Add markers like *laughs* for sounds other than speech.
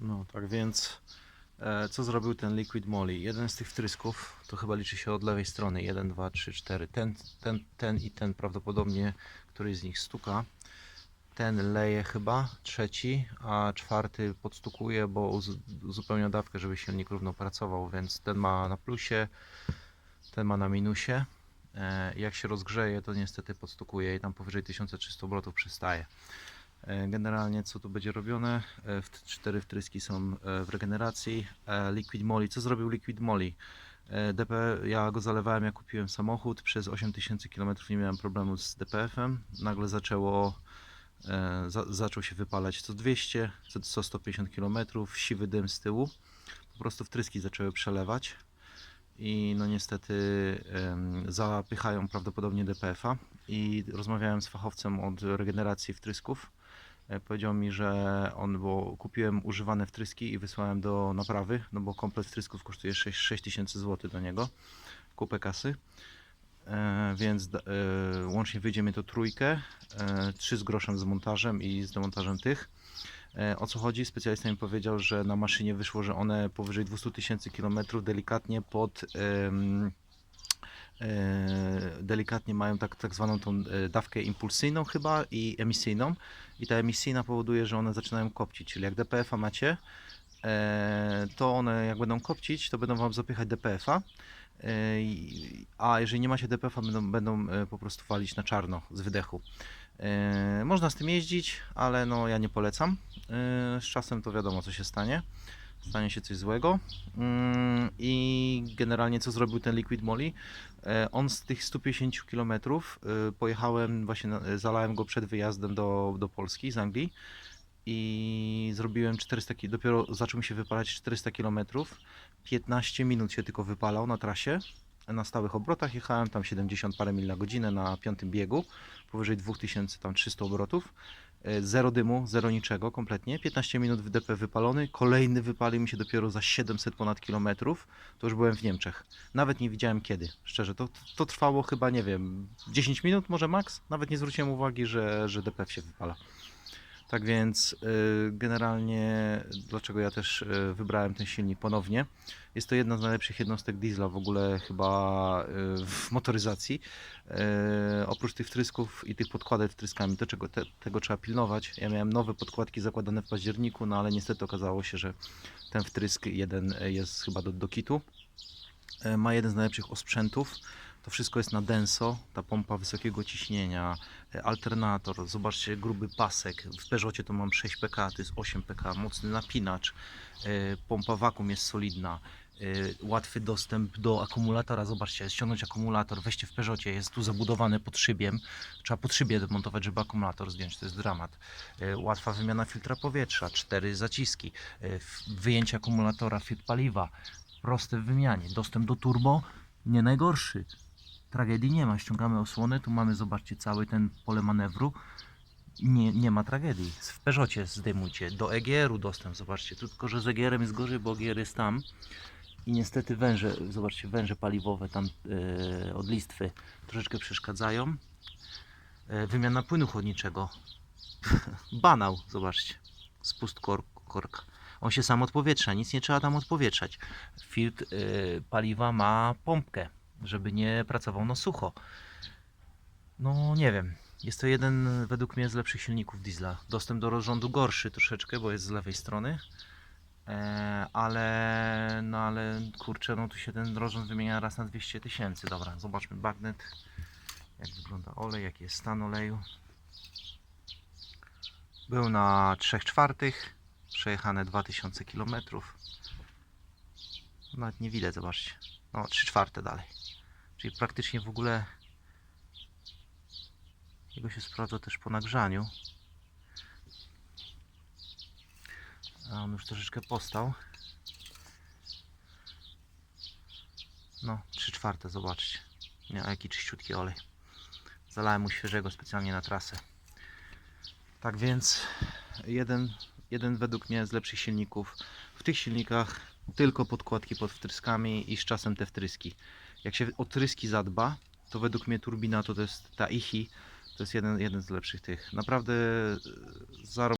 No tak więc e, co zrobił ten Liquid Moly? Jeden z tych wtrysków, to chyba liczy się od lewej strony. 1, 2, 3, 4. Ten, ten, ten i ten prawdopodobnie któryś z nich stuka. Ten leje chyba, trzeci, a czwarty podstukuje, bo uz- uzupełnia dawkę, żeby silnik równo pracował, więc ten ma na plusie, ten ma na minusie. E, Jak się rozgrzeje, to niestety podstukuje i tam powyżej 1300 obrotów przestaje. E, Generalnie co tu będzie robione? E, Cztery wtryski są e, w regeneracji. Liquid Moly. Co zrobił Liquid Moly? DP, ja go zalewałem jak kupiłem samochód. Przez 8000 km nie miałem problemu z DPF-em. Nagle zaczęło, za, zaczął się wypalać co 200, co, co 150 km, siwy dym z tyłu. Po prostu wtryski zaczęły przelewać i no niestety zapychają prawdopodobnie DPF-a i rozmawiałem z fachowcem od regeneracji wtrysków. E, Powiedział mi, że on, bo kupiłem używane wtryski i wysłałem do naprawy, no bo komplet wtrysków kosztuje 6 6 tysięcy złotych do niego, kupę kasy. E, więc e, łącznie wyjdzie mi to trójkę, e, trzy z groszem z montażem i z demontażem tych. E, O co chodzi? Specjalista mi powiedział, że na maszynie wyszło, że one powyżej 200 tysięcy kilometrów delikatnie pod e, delikatnie mają tak, tak zwaną tą e, dawkę impulsyjną chyba i emisyjną i ta emisyjna powoduje, że one zaczynają kopcić, czyli jak DPF-a macie e, to one jak będą kopcić, to będą Wam zapychać DPF-a e, a jeżeli nie macie DPF-a będą, będą e, po prostu walić na czarno z wydechu. E, Można z tym jeździć, ale no ja nie polecam. E, Z czasem to wiadomo co się stanie. Stanie się coś złego. Mm, I generalnie co zrobił ten Liquid Moly? E, On z tych 150 km pojechałem, właśnie zalałem go przed wyjazdem do, do Polski z Anglii i zrobiłem 400 ki- dopiero zaczął mi się wypalać 400 km. 15 minut się tylko wypalał na trasie. Na stałych obrotach jechałem tam 70 parę mil na godzinę na piątym biegu, powyżej 2300 obrotów. E, Zero dymu, zero niczego kompletnie. 15 minut w DP wypalony. Kolejny wypalił mi się dopiero za 700 ponad kilometrów. To już byłem w Niemczech. Nawet nie widziałem kiedy, szczerze. To, to trwało chyba, nie wiem, 10 minut może max. Nawet nie zwróciłem uwagi, że, że DPF się wypala. Tak więc y, generalnie dlaczego ja też y, wybrałem ten silnik ponownie. Jest to jedna z najlepszych jednostek diesla w ogóle chyba y, w motoryzacji. Oprócz tych wtrysków i tych podkładek wtryskami, to czego, te, tego trzeba pilnować. Ja miałem nowe podkładki zakładane w październiku, no ale niestety okazało się, że ten wtrysk jeden jest chyba do, do kitu. Ma jeden z najlepszych osprzętów. To wszystko jest na denso, ta pompa wysokiego ciśnienia, e, alternator, zobaczcie gruby pasek. W Peugeotie to mam 6 pk, to jest 8 pk, mocny napinacz, e, pompa wakum jest solidna, e, łatwy dostęp do akumulatora. Zobaczcie, ściągnąć akumulator, weźcie w Peugeotie, jest tu zabudowany pod szybiem. Trzeba pod szybie demontować, żeby akumulator zdjąć, to jest dramat. Łatwa wymiana filtra powietrza, cztery zaciski, wyjęcie akumulatora, filtr paliwa, proste w wymianie. Dostęp do turbo nie najgorszy. Tragedii nie ma. Ściągamy osłonę, tu mamy, zobaczcie, cały ten pole manewru. Nie, nie ma tragedii. W Peugeotie zdejmujcie. Do EGR-u dostęp, zobaczcie. Tylko, że z EGR-em jest gorzej, bo EGR jest tam. I niestety węże, zobaczcie, węże paliwowe tam e, od listwy troszeczkę przeszkadzają. E, wymiana płynu chłodniczego. *laughs* Banał, zobaczcie. Spust kork, korka. On się sam odpowietrza, nic nie trzeba tam odpowietrzać. Filtr y, paliwa ma pompkę, żeby nie pracował na sucho. No nie wiem. Jest to jeden według mnie z lepszych silników diesla. Dostęp do rozrządu gorszy troszeczkę, bo jest z lewej strony. E, ale, no ale kurczę, no tu się ten rozrząd wymienia raz na 200 tysięcy. Dobra, zobaczmy bagnet. Jak wygląda olej, jaki jest stan oleju. Był na 3 czwartych przejechane 2000 km. Nawet nie widać, zobaczcie. No, 3 czwarte dalej. Czyli praktycznie w ogóle jego się sprawdza też po nagrzaniu. A on już troszeczkę postał. No, 3 czwarte, zobaczcie. Nie, a jaki czyściutki olej. Zalałem mu świeżego specjalnie na trasę. Tak więc jeden, jeden według mnie z lepszych silników. W tych silnikach tylko podkładki pod wtryskami i z czasem te wtryski. Jak się o tryski zadba, to według mnie turbina to, to jest ta IHI, to jest jeden, jeden z lepszych tych. Naprawdę e, zarób